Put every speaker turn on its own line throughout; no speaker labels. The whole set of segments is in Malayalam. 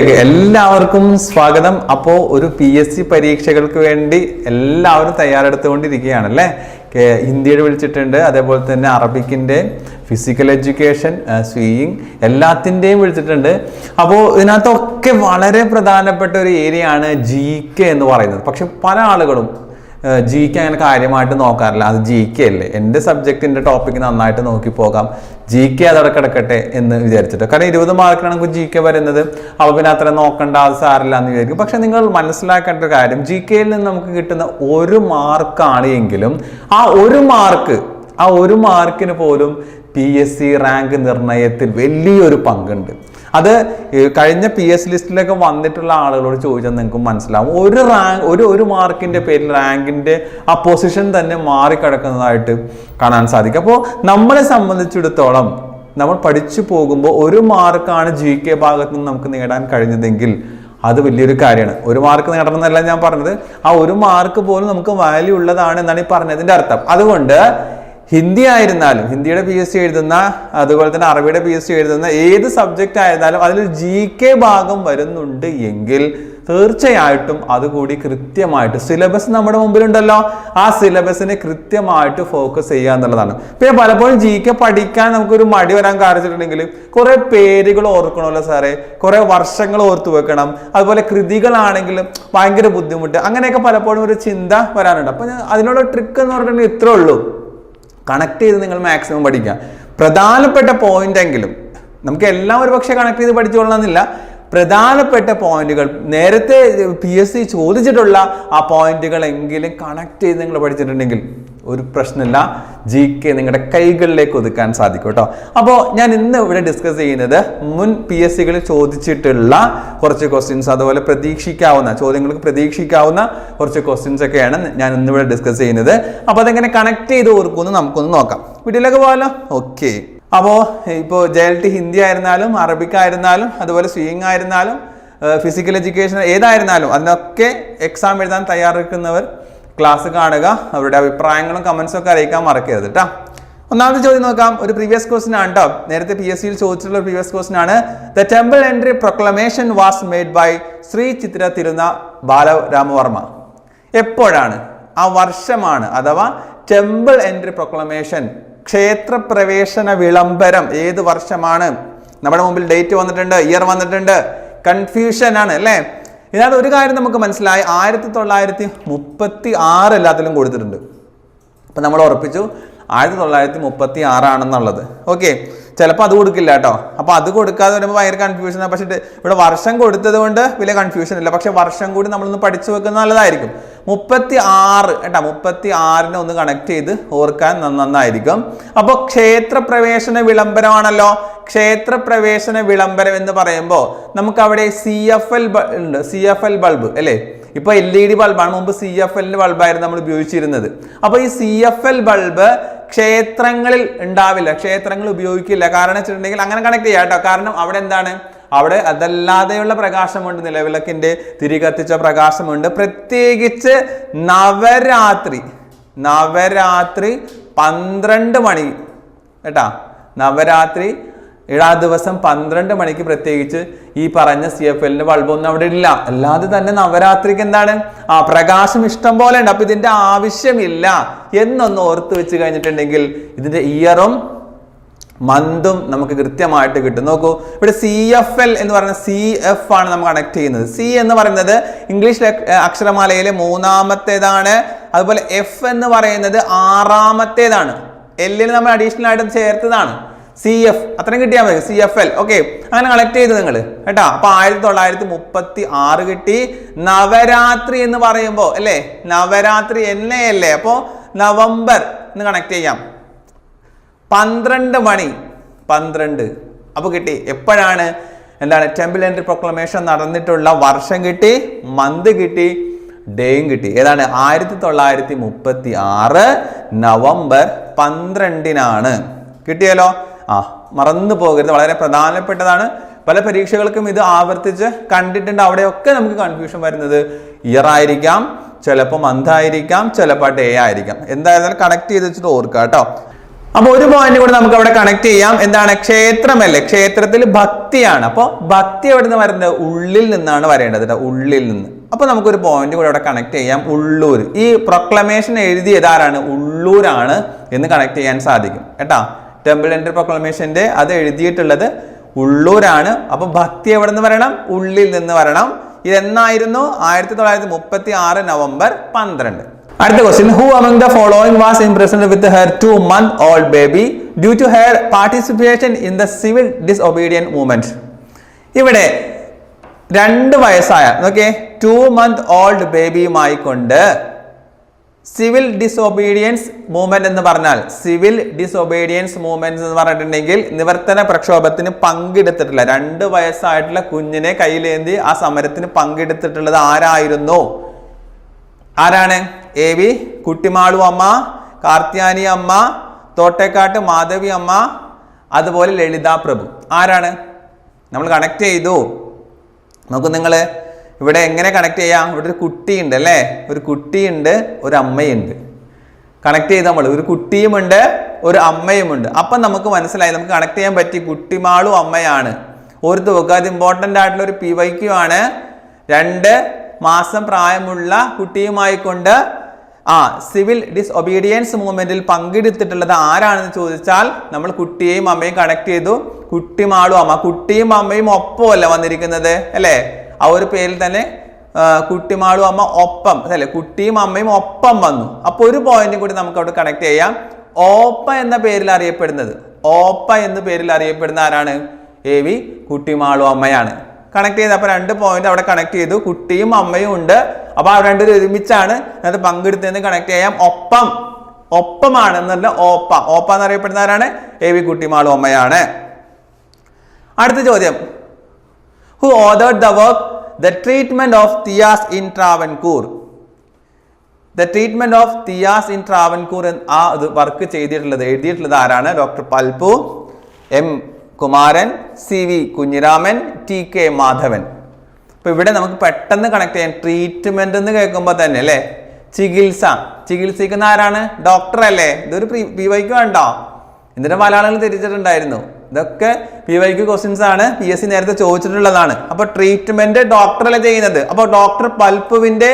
വീഡിയോയിലേക്ക് എല്ലാവർക്കും സ്വാഗതം. അപ്പോൾ ഒരു പി എസ് സി പരീക്ഷകൾക്ക് വേണ്ടി എല്ലാവരും തയ്യാറെടുത്തുകൊണ്ടിരിക്കുകയാണല്ലേ? ഹിന്ദിയുടെ വിളിച്ചിട്ടുണ്ട് അതേപോലെ തന്നെ അറബിക്കിന്റെ ഫിസിക്കൽ എഡ്യൂക്കേഷൻ സ്വിയിങ് എല്ലാത്തിന്റെയും വിളിച്ചിട്ടുണ്ട്. അപ്പോൾ ഇതിനകത്തൊക്കെ വളരെ പ്രധാനപ്പെട്ട ഒരു ഏരിയ ആണ് ജി കെ എന്ന് പറയുന്നത്. പക്ഷെ പല ആളുകളും ജി കെ അങ്ങനെ കാര്യമായിട്ട് നോക്കാറില്ല. അത് ജി കെ അല്ലേ? എന്റെ സബ്ജക്റ്റിന്റെ ടോപ്പിക്ക് നന്നായിട്ട് നോക്കി പോകാം. ജി കെ അതവിടെ കിടക്കട്ടെ എന്ന് വിചാരിച്ചിട്ട്. കാരണം ഇരുപത് മാർക്കിനാണെങ്കിൽ ജി കെ വരുന്നത്. അപ്പോൾ പിന്നെ അത്ര നോക്കണ്ട അത് സാറില്ല എന്ന് വിചാരിക്കും. പക്ഷെ നിങ്ങൾ മനസ്സിലാക്കേണ്ട ഒരു കാര്യം ജി കെയിൽ നിന്ന് നമുക്ക് കിട്ടുന്ന ഒരു മാർക്കാണ് എങ്കിലും ആ ഒരു മാർക്ക് ആ ഒരു മാർക്കിന് പോലും പി എസ് സി റാങ്ക് നിർണയത്തിൽ വലിയൊരു പങ്കുണ്ട്. അത് കഴിഞ്ഞ പി എസ് ലിസ്റ്റിലൊക്കെ വന്നിട്ടുള്ള ആളുകളോട് ചോദിച്ചാൽ നിങ്ങൾക്ക് മനസ്സിലാവും. ഒരു റാങ്ക് ഒരു ഒരു മാർക്കിന്റെ പേരിൽ റാങ്കിന്റെ ആ പൊസിഷൻ തന്നെ മാറിക്കിടക്കുന്നതായിട്ട് കാണാൻ സാധിക്കും. അപ്പോൾ നമ്മളെ സംബന്ധിച്ചിടത്തോളം നമ്മൾ പഠിച്ചു പോകുമ്പോൾ ഒരു മാർക്കാണ് ജി കെ ഭാഗത്ത് നിന്ന് നമുക്ക് നേടാൻ കഴിഞ്ഞതെങ്കിൽ അത് വലിയൊരു കാര്യമാണ്. ഒരു മാർക്ക് നേടണം എന്നല്ല ഞാൻ പറഞ്ഞത്. ആ ഒരു മാർക്ക് പോലും നമുക്ക് വാല്യൂ ഉള്ളതാണ് എന്നാണ് ഈ പറഞ്ഞതിന്റെ അർത്ഥം. അതുകൊണ്ട് ഹിന്ദി ആയിരുന്നാലും ഹിന്ദിയുടെ പി എസ് സി എഴുതുന്ന അതുപോലെ തന്നെ അറബിയുടെ പി എസ് സി എഴുതുന്ന ഏത് സബ്ജക്റ്റ് ആയിരുന്നാലും അതിൽ ജി കെ ഭാഗം വരുന്നുണ്ട് എങ്കിൽ തീർച്ചയായിട്ടും അതുകൂടി കൃത്യമായിട്ട് സിലബസ് നമ്മുടെ മുമ്പിലുണ്ടല്ലോ. ആ സിലബസിനെ കൃത്യമായിട്ട് ഫോക്കസ് ചെയ്യുക എന്നുള്ളതാണ്. പിന്നെ പലപ്പോഴും ജി കെ പഠിക്കാൻ നമുക്കൊരു മടി വരാൻ കാണിച്ചിട്ടുണ്ടെങ്കിൽ കുറെ പേരുകൾ ഓർക്കണമല്ലോ സാറേ. കുറെ വർഷങ്ങൾ ഓർത്തു വെക്കണം. അതുപോലെ കൃതികളാണെങ്കിലും ഭയങ്കര ബുദ്ധിമുട്ട്. അങ്ങനെയൊക്കെ പലപ്പോഴും ഒരു ചിന്ത വരാനുണ്ട് അപ്പൊ അതിനുള്ള ട്രിക്ക് എന്ന് പറഞ്ഞിട്ടുണ്ടെങ്കിൽ ഇത്രേ ഉള്ളൂ. കണക്ട് ചെയ്ത് നിങ്ങൾ മാക്സിമം പഠിക്കുക. പ്രധാനപ്പെട്ട പോയിന്റ് എങ്കിലും നമുക്ക് എല്ലാം ഒരു പക്ഷേ കണക്ട് ചെയ്ത് പഠിച്ചുകൊള്ളണമെന്നില്ല പ്രധാനപ്പെട്ട പോയിന്റുകൾ നേരത്തെ പി എസ് സി ചോദിച്ചിട്ടുള്ള ആ പോയിന്റുകൾ എങ്കിലും കണക്ട് ചെയ്ത് നിങ്ങൾ പഠിച്ചിട്ടുണ്ടെങ്കിൽ ഒരു പ്രശ്നമില്ല. ജി കെ നിങ്ങളുടെ കൈകളിലേക്ക് ഒതുക്കാൻ സാധിക്കും കേട്ടോ. അപ്പോൾ ഞാൻ ഇന്ന് ഇവിടെ ഡിസ്കസ് ചെയ്യുന്നത് മുൻ പി എസ് സികളിൽ ചോദിച്ചിട്ടുള്ള കുറച്ച് ക്വസ്റ്റ്യൻസ് അതുപോലെ പ്രതീക്ഷിക്കാവുന്ന ചോദ്യങ്ങൾക്ക് പ്രതീക്ഷിക്കാവുന്ന കുറച്ച് ക്വസ്റ്റ്യൻസ് ഒക്കെയാണ് ഞാൻ ഇന്ന് ഇവിടെ ഡിസ്കസ് ചെയ്യുന്നത്. അപ്പോൾ അതെങ്ങനെ കണക്ട് ചെയ്ത് ഓർക്കുമെന്ന് നമുക്കൊന്ന് നോക്കാം. വീട്ടിലേക്ക് പോകാമല്ലോ ഓക്കെ അപ്പോൾ ഇപ്പോൾ ജെ എൽ ടി ഹിന്ദി ആയിരുന്നാലും അറബിക് ആയിരുന്നാലും അതുപോലെ സ്വിയിങ് ആയിരുന്നാലും ഫിസിക്കൽ എഡ്യൂക്കേഷൻ ഏതായിരുന്നാലും അതിനൊക്കെ എക്സാം എഴുതാൻ തയ്യാറെടുക്കുന്നവർ ക്ലാസ് കാണുക അവരുടെ അഭിപ്രായങ്ങളും കമൻസും ഒക്കെ അറിയിക്കാൻ മറക്കരുത് കേട്ടോ ഒന്നാമത്തെ ചോദ്യം നോക്കാം. ഒരു പ്രീവിയസ് ക്വസ്റ്റൻ ആണ് കേട്ടോ നേരത്തെ പി എസ് സിയിൽ ചോദിച്ചിട്ടുള്ള പ്രീവിയസ് ക്വസ്റ്റൻ ആണ്. The temple entry proclamation was made by Shri Chithira Thirunal Balaramavarma. എപ്പോഴാണ്? ആ വർഷമാണ് അഥവാ ടെമ്പിൾ എൻട്രി പ്രൊക്ലമേഷൻ ക്ഷേത്രപ്രവേശന വിളംബരം ഏത് വർഷമാണ്? നമ്മുടെ മുമ്പിൽ ഡേറ്റ് വന്നിട്ടുണ്ട് ഇയർ വന്നിട്ടുണ്ട്. കൺഫ്യൂഷൻ ആണ് അല്ലേ? ഇതിനകത്ത് ഒരു കാര്യം നമുക്ക് മനസ്സിലായി. ആയിരത്തി തൊള്ളായിരത്തി മുപ്പത്തി ആറ് എല്ലാത്തിലും കൊടുത്തിട്ടുണ്ട്. അപ്പം നമ്മൾ ഉറപ്പിച്ചു ആയിരത്തി തൊള്ളായിരത്തി മുപ്പത്തി ആറാണെന്നുള്ളത് ഓക്കെ ചിലപ്പോൾ അത് കൊടുക്കില്ല കേട്ടോ. അപ്പോൾ അത് കൊടുക്കാതെ വരുമ്പോൾ ഭയങ്കര കൺഫ്യൂഷനാണ് പക്ഷേ ഇവിടെ വർഷം കൊടുത്തത് കൊണ്ട് വലിയ കൺഫ്യൂഷൻ ഇല്ല. പക്ഷേ വർഷം കൂടി നമ്മളൊന്ന് പഠിച്ചു വെക്കുന്ന നല്ലതായിരിക്കും. മുപ്പത്തി ആറ് കേട്ടോ മുപ്പത്തി ആറിനെ ഒന്ന് കണക്ട് ചെയ്ത് ഓർക്കാൻ നന്ന- നന്നായിരിക്കും. അപ്പോൾ ക്ഷേത്രപ്രവേശന വിളംബരമാണല്ലോ. ക്ഷേത്രപ്രവേശന വിളംബരം എന്ന് പറയുമ്പോൾ നമുക്ക് അവിടെ സി എഫ് എൽ ഉണ്ട്. സി എഫ് എൽ ബൾബ് അല്ലേ? ഇപ്പൊ എൽ ഇ ഡി ബൾബാണ് മുമ്പ് സി എഫ് എല്ലിന്റെ ബൾബായിരുന്നു നമ്മൾ ഉപയോഗിച്ചിരുന്നത്. അപ്പോൾ ഈ സി എഫ് എൽ ബൾബ് ക്ഷേത്രങ്ങളിൽ ഉണ്ടാവില്ല. ക്ഷേത്രങ്ങൾ ഉപയോഗിക്കില്ല. കാരണം വെച്ചിട്ടുണ്ടെങ്കിൽ അങ്ങനെ കണക്ട് ചെയ്യാം കേട്ടോ. കാരണം അവിടെ എന്താണ്? അവിടെ അതല്ലാതെയുള്ള പ്രകാശമുണ്ട് നിലവിളക്കിന്റെ. തിരി കത്തിച്ച പ്രകാശമുണ്ട്. പ്രത്യേകിച്ച് നവരാത്രി. നവരാത്രി പന്ത്രണ്ട് മണി. കേട്ടാ? നവരാത്രി ഏഴാ ദിവസം പന്ത്രണ്ട് മണിക്ക് പ്രത്യേകിച്ച് ഈ പറഞ്ഞ സി എഫ് എല്ലിന്റെ ബൾബൊന്നും അവിടെ ഇല്ല. അല്ലാതെ തന്നെ നവരാത്രിക്ക് എന്താണ്? ആ പ്രകാശം ഇഷ്ടം പോലെ ഉണ്ട്. അപ്പൊ ഇതിന്റെ ആവശ്യമില്ല എന്നൊന്ന് ഓർത്ത് വെച്ച് കഴിഞ്ഞിട്ടുണ്ടെങ്കിൽ ഇതിന്റെ ഇയറും മന്തും നമുക്ക് കൃത്യമായിട്ട് കിട്ടും. നോക്കൂ ഇവിടെ സി എഫ് എൽ എന്ന് പറയുന്ന സി എഫ് ആണ് നമ്മൾ കണക്ട് ചെയ്യുന്നത്. സി എന്ന് പറയുന്നത് ഇംഗ്ലീഷ് അക്ഷരമാലയിലെ മൂന്നാമത്തേതാണ്. അതുപോലെ എഫ് എന്ന് പറയുന്നത് ആറാമത്തേതാണ്. എല്ലിന് നമ്മൾ അഡീഷണൽ ആയിട്ട് ചേർത്തതാണ്. സി എഫ് അത്രയും കിട്ടിയാൽ മതി. സി എഫ് എൽ ഓക്കെ അങ്ങനെ കളക്ട് ചെയ്ത് നിങ്ങൾ. കേട്ടോ? അപ്പൊ ആയിരത്തി തൊള്ളായിരത്തി മുപ്പത്തി ആറ് കിട്ടി. നവരാത്രി എന്ന് പറയുമ്പോ അല്ലേ? നവരാത്രി എന്നെയല്ലേ? അപ്പോ നവംബർ എന്ന് കണക്ട് ചെയ്യാം. പന്ത്രണ്ട് മണി. പന്ത്രണ്ട്. അപ്പൊ കിട്ടി. എപ്പോഴാണ്? എന്താണ്? ടെമ്പിൾ എൻട്രി പ്രൊക്ലമേഷൻ നടന്നിട്ടുള്ള വർഷം കിട്ടി. മന്ത് കിട്ടി. ഡേയും കിട്ടി. ഏതാണ്? ആയിരത്തി തൊള്ളായിരത്തി മുപ്പത്തി ആറ് നവംബർ പന്ത്രണ്ടിനാണ്. കിട്ടിയല്ലോ? ആ മറന്നു പോകരുത്. വളരെ പ്രധാനപ്പെട്ടതാണ്. പല പരീക്ഷകൾക്കും ഇത് ആവർത്തിച്ച് കണ്ടിട്ടുണ്ട്. അവിടെയൊക്കെ നമുക്ക് കൺഫ്യൂഷൻ വരുന്നത്. ഇയർ ആയിരിക്കാം ചിലപ്പോൾ മന്ത് ആയിരിക്കാം ചിലപ്പോൾ ഡേ ആയിരിക്കാം. എന്തായാലും കണക്ട് ചെയ്ത് വെച്ചിട്ട് ഓർക്കുക കേട്ടോ. അപ്പൊ ഒരു പോയിന്റ് കൂടെ നമുക്ക് അവിടെ കണക്ട് ചെയ്യാം. എന്താണ്? ക്ഷേത്രമല്ലേ? ക്ഷേത്രത്തിൽ ഭക്തിയാണ്. അപ്പോൾ ഭക്തി എവിടെ നിന്ന് വരുന്നത്? ഉള്ളിൽ നിന്നാണ് വരേണ്ടത് കേട്ടോ. ഉള്ളിൽ നിന്ന്. അപ്പൊ നമുക്കൊരു പോയിന്റ് കൂടെ അവിടെ കണക്ട് ചെയ്യാം. ഉള്ളൂർ ഈ പ്രൊക്ലമേഷൻ എഴുതിയത് ആരാണ്? ഉള്ളൂരാണ് എന്ന് കണക്ട് ചെയ്യാൻ സാധിക്കും. കേട്ടാ? ടെമ്പിൾ എന്റെ പ്രൊക്ലമേഷന്റെ അത് എഴുതിയിട്ടുള്ളത് ഉള്ളൂരാണ്. അപ്പോൾ ഭക്തി എവിടെ നിന്ന് വരണം? ഉള്ളിൽ നിന്ന് വരണം. ഇതെന്നായിരുന്നു? ആയിരത്തി തൊള്ളായിരത്തി മുപ്പത്തി ആറ് നവംബർ പന്ത്രണ്ട്. അടുത്ത question who among the following was imprisoned with her two month old baby due to her participation in the civil disobedient movement ഇവിടെ രണ്ട് വയസ്സായ ഓക്കെ ടു മന്ത് ഓൾഡ് ബേബിയുമായി കൊണ്ട് സിവിൽ ഡിസൊബീഡിയൻസ് മൂവ്മെന്റ് എന്ന് പറഞ്ഞാൽ സിവിൽ ഡിസൊബീഡിയൻസ് മൂവ്മെന്റ് എന്ന് പറഞ്ഞിട്ടുണ്ടെങ്കിൽ നിവർത്തന പ്രക്ഷോഭത്തിന് പങ്കെടുത്തിട്ടില്ല. രണ്ട് വയസ്സായിട്ടുള്ള കുഞ്ഞിനെ കയ്യിലേന്തി ആ സമരത്തിന് പങ്കെടുത്തിട്ടുള്ളത് ആരായിരുന്നു? ആരാണ്? എ വി കുട്ടിമാളു അമ്മ കാർത്യാനി അമ്മ തോട്ടേക്കാട്ട് മാധവി അമ്മ അതുപോലെ ലളിതാ പ്രഭു. ആരാണ്? നമ്മൾ കണക്ട് ചെയ്തു. നോക്കൂ നിങ്ങൾ ഇവിടെ എങ്ങനെ കണക്ട് ചെയ്യാം? ഇവിടെ ഒരു കുട്ടിയുണ്ട് അല്ലേ? ഒരു കുട്ടിയുണ്ട് ഒരു അമ്മയുണ്ട്. കണക്ട് ചെയ്ത് നമ്മൾ ഒരു കുട്ടിയുമുണ്ട് ഒരു അമ്മയുമുണ്ട്. അപ്പം നമുക്ക് മനസ്സിലായി നമുക്ക് കണക്ട് ചെയ്യാൻ പറ്റി. കുട്ടിമാളും അമ്മയാണ്. ഓർത്ത് വെക്കുക അത് ഇമ്പോർട്ടന്റ് ആയിട്ടുള്ള ഒരു പി വൈക്യു ആണ്. രണ്ട് മാസം പ്രായമുള്ള കുട്ടിയുമായി കൊണ്ട് ആ സിവിൽ ഡിസ് ഒബീഡിയൻസ് മൂവ്മെന്റിൽ പങ്കെടുത്തിട്ടുള്ളത് ആരാണെന്ന് ചോദിച്ചാൽ നമ്മൾ കുട്ടിയെയും അമ്മയും കണക്ട് ചെയ്തു. കുട്ടിമാളും അമ്മ. കുട്ടിയും അമ്മയും ഒപ്പമല്ല വന്നിരിക്കുന്നത് അല്ലേ? ആ ഒരു പേരിൽ തന്നെ കുട്ടിമാളും അമ്മ ഒപ്പം അല്ലെ കുട്ടിയും അമ്മയും ഒപ്പം വന്നു. അപ്പോൾ ഒരു പോയിന്റും കൂടി നമുക്ക് അവിടെ കണക്ട് ചെയ്യാം. ഓപ്പ എന്ന പേരിൽ അറിയപ്പെടുന്നത് ഓപ്പ എന്ന പേരിൽ അറിയപ്പെടുന്ന ആരാണ്? എ വി കുട്ടിമാളും അമ്മയാണ്. കണക്ട് ചെയ്ത് അപ്പൊ രണ്ട് പോയിന്റ് അവിടെ കണക്ട് ചെയ്തു. കുട്ടിയും അമ്മയും ഉണ്ട്. അപ്പൊ ആ രണ്ടുപേരും ഒരുമിച്ചാണ് അത് പങ്കെടുത്തതെന്ന് കണക്ട് ചെയ്യാം. ഒപ്പം ഒപ്പമാണ് എന്നല്ല ഓപ്പ ഓപ്പ എന്നറിയപ്പെടുന്ന ആരാണ്? എ വി കുട്ടിമാളും അമ്മയാണ്. അടുത്ത ചോദ്യം. Who authored the work the treatment of Thiyas in Travancore the treatment of Thiyas in Travancore ആ ഇത് വർക്ക് ചെയ്തിട്ടുള്ളത് എഴുതിയിട്ടുള്ളത് ആരാണ്? Doctor Palpu M Kumaran C V Kunhiraman T K Madhavan. അപ്പോൾ ഇവിടെ നമുക്ക് പെട്ടെന്ന് കണക്ട് ചെയ്യാം ട്രീറ്റ്മെന്റ് എന്ന് കേൾക്കുമ്പോൾ തന്നെ അല്ലേ? ചികിത്സ. ചികിത്സിക്കുന്ന ആരാണ്? ഡോക്ടർ അല്ലേ? ഇതൊരു പി വൈക്ക് വേണ്ടോ ഇതിന്റെ മലയാളങ്ങൾ തിരിച്ചിട്ടുണ്ടായിരുന്നു. ഇതൊക്കെ പി വൈക്ക് ക്വസ്റ്റ്യൻസ് ആണ്. പി എസ് സി നേരത്തെ ചോദിച്ചിട്ടുള്ളതാണ്. അപ്പൊ ട്രീറ്റ്മെന്റ് ഡോക്ടറല്ലേ ചെയ്യുന്നത്? അപ്പൊ ഡോക്ടർ പൽപ്പുവിന്റെ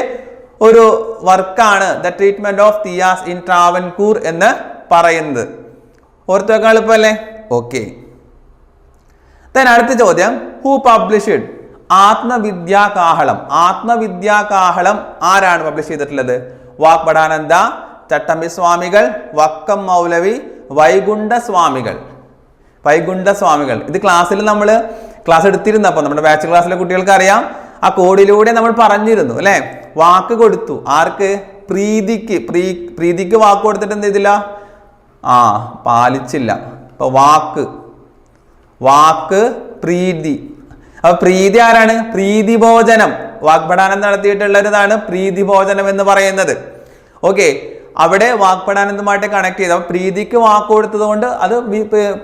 ഒരു വർക്കാണ് the treatment of Thiyas in Travancore എന്ന് പറയുന്നത്. ഓർത്തു വെക്കാൻ എളുപ്പമല്ലേ? ഓക്കെ അടുത്ത ചോദ്യം. Who published ആത്മവിദ്യാകാഹളം? ആത്മവിദ്യാകാഹളം ആരാണ് പബ്ലിഷ് ചെയ്തിട്ടുള്ളത്? വാക്പടാനന്ദ ചട്ടമ്പി സ്വാമികൾ വക്കം മൗലവി വൈകുണ്ഠ സ്വാമികൾ വൈകുണ്ഠ സ്വാമികൾ ഇത് ക്ലാസ്സിൽ നമ്മൾ ക്ലാസ് എടുത്തിരുന്നു. അപ്പോൾ നമ്മുടെ ബാച്ച് ക്ലാസ്സിലെ കുട്ടികൾക്ക് അറിയാം ആ കോഡിലൂടെ നമ്മൾ പറഞ്ഞിരുന്നു അല്ലേ? വാക്ക് കൊടുത്തു. ആർക്ക്? പ്രീതിക്ക്. പ്രീ പ്രീതിക്ക് വാക്ക് കൊടുത്തിട്ട് എന്ത് ചെയ്തില്ല? ആ പാലിച്ചില്ല. അപ്പോൾ വാക്ക്. വാക്ക് പ്രീതി. അപ്പോൾ പ്രീതി ആരാണ്? പ്രീതി വാഗ്ഭടാനം നടത്തിയിട്ടുള്ള നടത്തിയിട്ടുള്ളതാണ് പ്രീതി ഭോജനം എന്ന് പറയുന്നത്. ഓക്കെ. അവിടെ വാക്പടാനന്ദമായിട്ട് കണക്ട് ചെയ്തു. അപ്പൊ പ്രീതിക്ക് വാക്ക് കൊടുത്തത് കൊണ്ട് അത്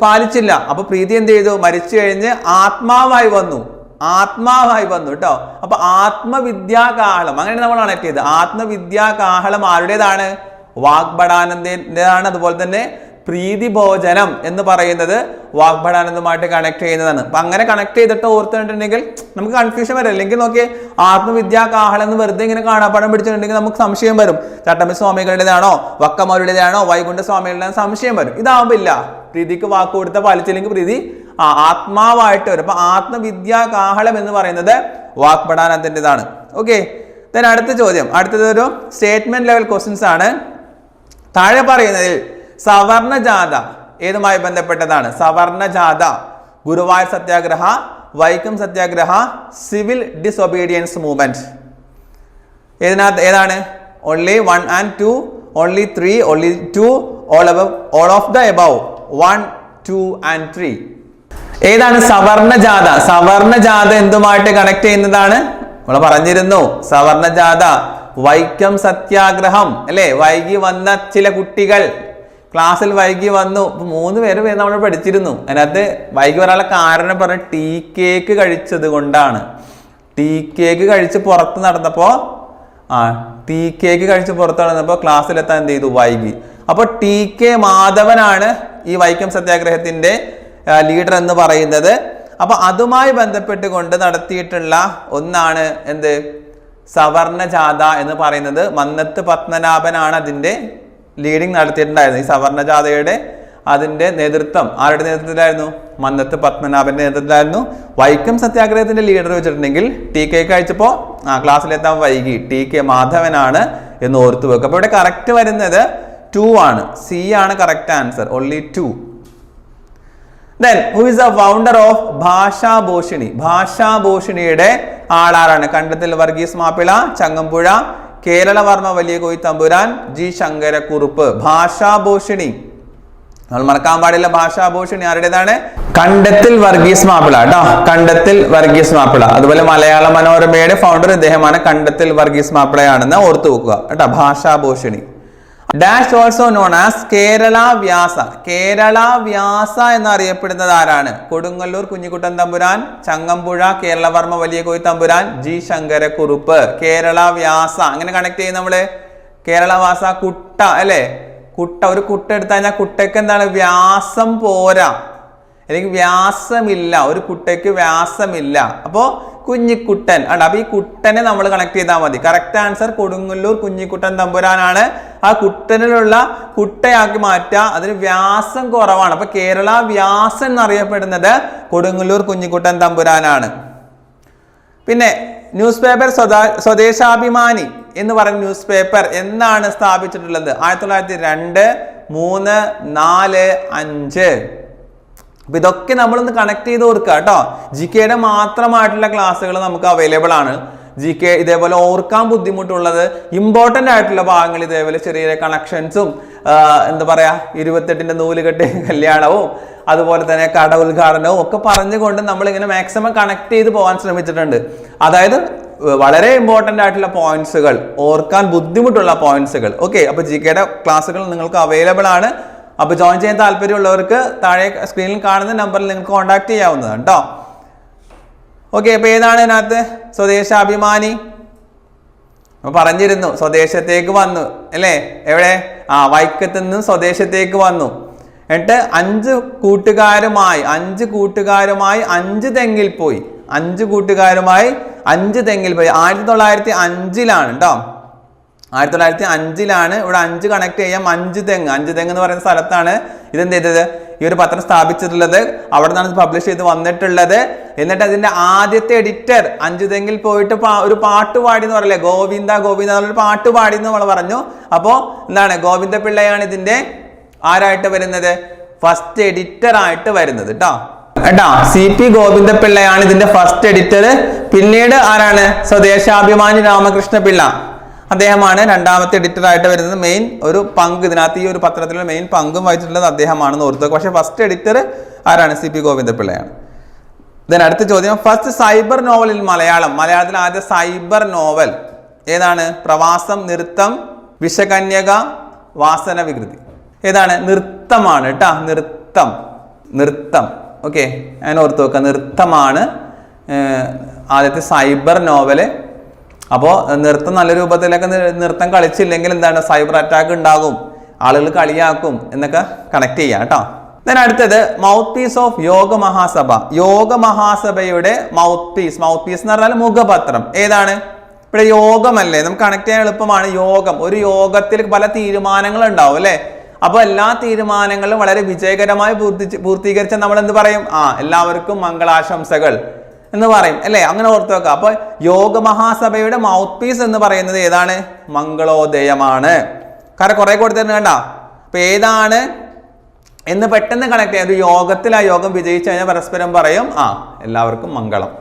പാലിച്ചില്ല. അപ്പൊ പ്രീതി എന്ത് ചെയ്തു? മരിച്ചു കഴിഞ്ഞ് ആത്മാവായി വന്നു. ആത്മാവായി വന്നു കേട്ടോ. അപ്പൊ ആത്മവിദ്യാകാഹളം. അങ്ങനെ നമ്മൾ കണക്ട് ചെയ്ത്. ആത്മവിദ്യാകാഹളം ആരുടേതാണ്? വാഗ്ഭടാനന്ദന്റെതാണ് അതുപോലെ തന്നെ പ്രീതി ഭോജനം എന്ന് പറയുന്നത് വാഗ്ഭടാനന്ദമായിട്ട് കണക്ട് ചെയ്യുന്നതാണ്. അപ്പൊ അങ്ങനെ കണക്ട് ചെയ്തിട്ട് ഓർത്തിട്ടുണ്ടെങ്കിൽ നമുക്ക് കൺഫ്യൂഷൻ വരും. അല്ലെങ്കിൽ നോക്കിയേ ആത്മവിദ്യാകാഹളം എന്ന് വെറുതെ ഇങ്ങനെ കാണാപ്പാടം പിടിച്ചിട്ടുണ്ടെങ്കിൽ നമുക്ക് സംശയം വരും. ചട്ടമ്പി സ്വാമികളുടേതാണോ? വക്കമാരുടേതാണോ? വൈകുണ്ഠ സ്വാമികളുടെ സംശയം വരും. ഇതാവുമ്പോൾ പ്രീതിക്ക് വാക്ക് കൊടുത്ത പാലിച്ചില്ലെങ്കിൽ പ്രീതി ആ ആത്മാവായിട്ട് വരും. അപ്പൊ ആത്മവിദ്യാകാഹളം എന്ന് പറയുന്നത് വാഗ്ഭടാനന്ദന്റെതാണ്. ഓക്കെ. ദെൻ അടുത്ത ചോദ്യം. അടുത്തത് ഒരു സ്റ്റേറ്റ്മെന്റ് ലെവൽ ക്വസ്റ്റ്യൻസ് ആണ്. താഴെ പറയുന്നതിൽ സവർണ ജാഥ ഏതുമായി ബന്ധപ്പെട്ടതാണ്? സവർണജാഥ. Guruvayur Satyagraha Vaikom Satyagraha civil disobedience movement ഏതിനകത്ത് ഏതാണ്? Only one and two only three only two all above all of the above one two and three ഏതാണ് സവർണജാഥ? സവർണജാഥ എന്തുമായിട്ട് കണക്ട് ചെയ്യുന്നതാണ്? നമ്മൾ പറഞ്ഞിരുന്നു സവർണജാഥ. വൈക്കം സത്യാഗ്രഹം അല്ലേ? വൈകി വന്ന ചില കുട്ടികൾ. ക്ലാസ്സിൽ വൈകി വന്നു. ഇപ്പൊ മൂന്ന് പേര് നമ്മൾ പഠിച്ചിരുന്നു. അതിനകത്ത് വൈകി വരാനുള്ള കാരണം പറഞ്ഞ ടീ കേക്ക് കഴിച്ചത് കൊണ്ടാണ്. ടീ കേക്ക് കഴിച്ച് പുറത്ത് നടന്നപ്പോ ആ ടീ കേക്ക് കഴിച്ച് പുറത്ത് നടന്നപ്പോ ക്ലാസ്സിലെത്താൻ എന്ത് ചെയ്തു? വൈകി. അപ്പോൾ ടി കെ മാധവനാണ് ഈ വൈക്കം സത്യാഗ്രഹത്തിന്റെ ലീഡർ എന്ന് പറയുന്നത്. അപ്പൊ അതുമായി ബന്ധപ്പെട്ടുകൊണ്ട് നടത്തിയിട്ടുള്ള ഒന്നാണ് എന്ത്? സവർണജാഥ എന്ന് പറയുന്നത്. മന്നത്ത് പത്മനാഭനാണ് അതിന്റെ ലീഡിങ് നടത്തിയിട്ടുണ്ടായിരുന്നു. ഈ സവർണ ജാഥയുടെ അതിന്റെ നേതൃത്വം ആരുടെ നേതൃത്വത്തിലായിരുന്നു? മന്നത്ത് പത്മനാഭന്റെ നേതൃത്വത്തിലായിരുന്നു. വൈക്കം സത്യാഗ്രഹത്തിന്റെ ലീഡർ വെച്ചിട്ടുണ്ടെങ്കിൽ ടി കെ കഴിച്ചപ്പോൾ ആ ക്ലാസ്സിലെത്താൻ വൈകി. ടി കെ മാധവനാണ് എന്ന് ഓർത്തു വെക്കുക അപ്പൊ ഇവിടെ കറക്റ്റ് വരുന്നത് ടു ആണ്. സി ആണ് correct answer only two then who is a founder of Bhashabhushani ഭാഷാഭൂഷണിയുടെ ആളാരാണ്? കണ്ടത്തിൽ വർഗീസ് മാപ്പിള ചങ്ങമ്പുഴ കേരളവർമ്മ വലിയ കോയി തമ്പുരാൻ ജി ശങ്കരക്കുറുപ്പ്. ഭാഷാഭൂഷണി. നമ്മൾ മറക്കാൻ പാടില്ല ഭാഷാഭൂഷണി ആരുടേതാണ്? കണ്ടത്തിൽ വർഗീസ് മാപ്പിള കേട്ടോ കണ്ടത്തിൽ വർഗീസ് മാപ്പിള. അതുപോലെ മലയാള മനോരമയുടെ ഫൗണ്ടർ ഇദ്ദേഹമാണ് കണ്ടത്തിൽ വർഗീസ് മാപ്പിളയാണെന്ന് ഓർത്തു വെക്കുക. കേട്ടോ Bhashabhushani. Dash also known as Kerala Vyasa Kerala Vyasa എന്നറിയപ്പെടുന്നത് ആരാണ്? കൊടുങ്ങല്ലൂർ കുഞ്ഞിക്കുട്ടൻ തമ്പുരാൻ ചങ്ങമ്പുഴ കേരളവർമ്മ വലിയ കോയി തമ്പുരാൻ ജി ശങ്കരക്കുറുപ്പ്. കേരള വ്യാസ അങ്ങനെ കണക്ട് ചെയ്യും നമ്മൾ? കേരള വ്യാസ കുട്ട അല്ലേ? കുട്ട ഒരു കുട്ട എടുത്തു കഴിഞ്ഞാൽ കുട്ടയ്ക്ക് എന്താണ്? വ്യാസം പോരാ. അല്ലെങ്കിൽ വ്യാസമില്ല. ഒരു കുട്ടയ്ക്ക് വ്യാസമില്ല. അപ്പോ കുഞ്ഞിക്കുട്ടൻ. ആണ് അപ്പൊ ഈ കുട്ടനെ നമ്മൾ കണക്ട് ചെയ്താൽ മതി. കറക്റ്റ് ആൻസർ കൊടുങ്ങല്ലൂർ കുഞ്ഞിക്കുട്ടൻ തമ്പുരാനാണ്. ആ കുട്ടനിലുള്ള കുട്ടയാക്കി മാറ്റുക അതിന് വ്യാസം കുറവാണ്. അപ്പൊ കേരള വ്യാസൻ എന്നറിയപ്പെടുന്നത് കൊടുങ്ങല്ലൂർ കുഞ്ഞിക്കുട്ടൻ തമ്പുരാനാണ്. പിന്നെ ന്യൂസ് പേപ്പർ സ്വദാ സ്വദേശാഭിമാനി എന്ന് പറഞ്ഞ ന്യൂസ് പേപ്പർ എന്നാണ് സ്ഥാപിച്ചിട്ടുള്ളത്? ആയിരത്തി തൊള്ളായിരത്തി രണ്ട് മൂന്ന് നാല് അഞ്ച്. അപ്പൊ ഇതൊക്കെ നമ്മളൊന്ന് കണക്ട് ചെയ്ത് കൊടുക്കുക കേട്ടോ. ജി കെയുടെ മാത്രമായിട്ടുള്ള ക്ലാസ്സുകൾ നമുക്ക് അവൈലബിൾ ആണ്. ജി കെ ഇതേപോലെ ഓർക്കാൻ ബുദ്ധിമുട്ടുള്ളത് ഇമ്പോർട്ടന്റ് ആയിട്ടുള്ള ഭാഗങ്ങൾ ഇതേപോലെ ചെറിയ കണക്ഷൻസും എന്താ പറയുക ഇരുപത്തെട്ടിന്റെ നൂലുകെട്ട് കല്യാണവും അതുപോലെ തന്നെ കട ഉദ്ഘാടനവും ഒക്കെ പറഞ്ഞുകൊണ്ട് നമ്മളിങ്ങനെ മാക്സിമം കണക്ട് ചെയ്ത് പോകാൻ ശ്രമിച്ചിട്ടുണ്ട്. അതായത് വളരെ ഇമ്പോർട്ടന്റ് ആയിട്ടുള്ള പോയിന്റ്സുകൾ ഓർക്കാൻ ബുദ്ധിമുട്ടുള്ള പോയിന്റ്സുകൾ ഓക്കെ അപ്പോൾ ജി കെയുടെ ക്ലാസ്സുകൾ നിങ്ങൾക്ക് അവൈലബിൾ ആണ്. അപ്പൊ ജോയിൻ ചെയ്യാൻ താല്പര്യമുള്ളവർക്ക് താഴെ സ്ക്രീനിൽ കാണുന്ന നമ്പറിൽ നിങ്ങൾക്ക് കോൺടാക്ട് ചെയ്യാവുന്നതാണ് കേട്ടോ ഓക്കെ അപ്പോൾ ഏതാണ് ഇതിനകത്ത് സ്വദേശാഭിമാനി അപ്പോൾ പറഞ്ഞിരുന്നു സ്വദേശത്തേക്ക് വന്നു. അല്ലേ? എവിടെ? ആ വൈക്കത്തു നിന്നും സ്വദേശത്തേക്ക് വന്നു. എന്നിട്ട് അഞ്ച് കൂട്ടുകാരുമായി അഞ്ച് കൂട്ടുകാരുമായി അഞ്ച് തെങ്ങിൽ പോയി. അഞ്ച് കൂട്ടുകാരുമായി അഞ്ച് തെങ്ങിൽ പോയി. ആയിരത്തി തൊള്ളായിരത്തി അഞ്ചിലാണ് കേട്ടോ ആയിരത്തി തൊള്ളായിരത്തി അഞ്ചിലാണ് ഇവിടെ അഞ്ച് കണക്ട് ചെയ്യാം. അഞ്ച് തെങ്ങ്. അഞ്ച് തെങ്ങ് എന്ന് പറയുന്ന സ്ഥലത്താണ് ഇതെന്ത് ചെയ്തത്? ഈ ഒരു പത്രം സ്ഥാപിച്ചിട്ടുള്ളത്. അവിടെ നിന്നാണ് പബ്ലിഷ് ചെയ്ത് വന്നിട്ടുള്ളത്. എന്നിട്ട് അതിന്റെ ആദ്യത്തെ എഡിറ്റർ അഞ്ചു തെങ്ങിൽ പോയിട്ട് ഒരു പാട്ട് പാടി എന്ന് പറയില്ലേ? ഗോവിന്ദ ഗോവിന്ദ ഒരു പാട്ട് പാടി എന്ന് നമ്മൾ പറഞ്ഞു. അപ്പോ എന്താണ്? ഗോവിന്ദ പിള്ളയാണ് ഇതിന്റെ ആരായിട്ട് വരുന്നത്? ഫസ്റ്റ് എഡിറ്റർ ആയിട്ട് വരുന്നത് കേട്ടോ കേട്ടാ? സി പി ഗോവിന്ദ പിള്ളയാണ് ഇതിന്റെ ഫസ്റ്റ് എഡിറ്റർ പിന്നീട് ആരാണ്? സ്വദേശാഭിമാനി രാമകൃഷ്ണ പിള്ള അദ്ദേഹമാണ് രണ്ടാമത്തെ എഡിറ്റർ ആയിട്ട് വരുന്നത്. മെയിൻ ഒരു പങ്ക് ഇതിനകത്ത് ഈ ഒരു പത്രത്തിലെ മെയിൻ പങ്കും വഹിച്ചിട്ടുള്ളത് അദ്ദേഹമാണെന്ന് ഓർത്തു പക്ഷേ ഫസ്റ്റ് എഡിറ്റർ ആരാണ്? സി പി ഗോവിന്ദപിള്ളയാണ്. ദെൻ അടുത്ത ചോദ്യം ഫസ്റ്റ് സൈബർ ഇൻ മലയാളം മലയാളത്തിൽ ആദ്യ സൈബർ നോവൽ ഏതാണ്? പ്രവാസം നൃത്തം വിഷകന്യക വാസന വികൃതി. ഏതാണ്? നൃത്തമാണ് കേട്ടാ നൃത്തം. നൃത്തം. ഓക്കെ ഞാൻ ഓർത്ത് വെക്കുക. നൃത്തമാണ് ആദ്യത്തെ സൈബർ നോവൽ അപ്പോൾ നൃത്തം നല്ല രൂപത്തിലൊക്കെ നൃത്തം കളിച്ചില്ലെങ്കിൽ എന്താണ്? സൈബർ അറ്റാക്ക് ഉണ്ടാകും. ആളുകൾ കളിയാക്കും എന്നൊക്കെ കണക്ട് ചെയ്യാം കേട്ടോ. ഞാൻ അടുത്തത് mouth piece of Yoga Mahasabha Yoga മഹാസഭയുടെ മൗത്ത് പീസ് മൗത്ത് പീസ് എന്ന് പറഞ്ഞാൽ മുഖപത്രം. ഏതാണ്? ഇവിടെ യോഗമല്ലേ? നമുക്ക് കണക്ട് ചെയ്യാൻ എളുപ്പമാണ് യോഗം. ഒരു യോഗത്തിൽ പല തീരുമാനങ്ങൾ ഉണ്ടാവും അല്ലേ? അപ്പൊ എല്ലാ തീരുമാനങ്ങളും വളരെ വിജയകരമായി പൂർത്തി പൂർത്തീകരിച്ച നമ്മൾ എന്ത് പറയും? ആ എല്ലാവർക്കും മംഗളാശംസകൾ. എന്ന് പറയും അല്ലേ? അങ്ങനെ ഓർത്ത് വെക്കുക. അപ്പൊ യോഗ മഹാസഭയുടെ മൗത്ത് പീസ് എന്ന് പറയുന്നത് ഏതാണ്? മംഗളോദയമാണ്. കാരണം കുറെ കൊടുത്തിട്ടുണ്ട് കണ്ട? അപ്പൊ ഏതാണ്? എന്ന് പെട്ടെന്ന് കണക്ട് ചെയ്യാം. യോഗത്തിൽ ആ യോഗം വിജയിച്ചു കഴിഞ്ഞാൽ പരസ്പരം പറയും ആ എല്ലാവർക്കും മംഗളം.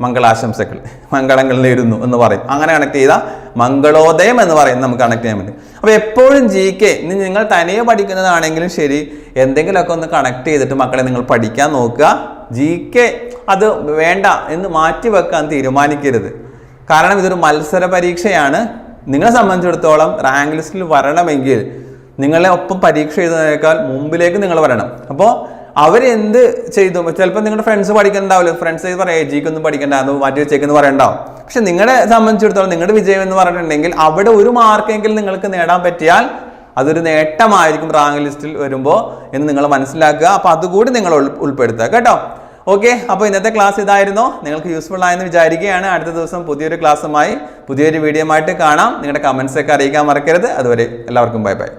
മംഗളാശംസകൾ. മംഗളങ്ങൾ നേരുന്നു എന്ന് പറയും. അങ്ങനെ കണക്ട് ചെയ്ത മംഗളോദയം എന്ന് പറയും നമുക്ക് കണക്ട് ചെയ്യാൻ പറ്റും. അപ്പൊ എപ്പോഴും ജി കെ ഇനി നിങ്ങൾ തനിയെ പഠിക്കുന്നതാണെങ്കിലും ശരി എന്തെങ്കിലുമൊക്കെ ഒന്ന് കണക്ട് ചെയ്തിട്ട് മക്കളെ നിങ്ങൾ പഠിക്കാൻ നോക്കുക. ജി കെ അത് വേണ്ട എന്ന് മാറ്റി വെക്കാൻ തീരുമാനിക്കരുത്. കാരണം ഇതൊരു മത്സര പരീക്ഷയാണ്. നിങ്ങളെ സംബന്ധിച്ചിടത്തോളം റാങ്ക് ലിസ്റ്റിൽ വരണമെങ്കിൽ നിങ്ങളെ ഒപ്പം പരീക്ഷ എഴുതുന്നതിനേക്കാൾ മുമ്പിലേക്ക് നിങ്ങൾ വരണം. അപ്പോൾ അവരെന്ത് ചെയ്തു? ചിലപ്പോൾ നിങ്ങളുടെ ഫ്രണ്ട്സ് പഠിക്കണ്ടാവില്ല? ഫ്രണ്ട്സ് പറയാം ജിക്ക് ഒന്നും പഠിക്കണ്ട അത് മാറ്റി വെച്ചേക്കെന്ന് പറയണ്ടാവും. പക്ഷെ നിങ്ങളെ സംബന്ധിച്ചിടത്തോളം നിങ്ങളുടെ വിജയം എന്ന് പറഞ്ഞിട്ടുണ്ടെങ്കിൽ അവിടെ ഒരു മാർക്കെങ്കിലും നിങ്ങൾക്ക് നേടാൻ പറ്റിയാൽ അതൊരു നേട്ടമായിരിക്കും റാങ്ക് ലിസ്റ്റിൽ വരുമ്പോൾ എന്ന് നിങ്ങൾ മനസ്സിലാക്കുക. അപ്പോൾ അതുകൂടി നിങ്ങൾ ഉൾപ്പെടുത്തുക. കേട്ടോ? ഓക്കെ അപ്പോൾ ഇന്നത്തെ ക്ലാസ് ഇതായിരുന്നു. നിങ്ങൾക്ക് യൂസ്ഫുൾ ആയെന്ന് വിചാരിക്കുകയാണ്. അടുത്ത ദിവസം പുതിയൊരു ക്ലാസ്സുമായി പുതിയൊരു വീഡിയോ ആയിട്ട് കാണാം. നിങ്ങളുടെ കമൻസ് ഒക്കെ അറിയിക്കാൻ മറക്കരുത്. അതുവരെ എല്ലാവർക്കും ബൈ ബൈ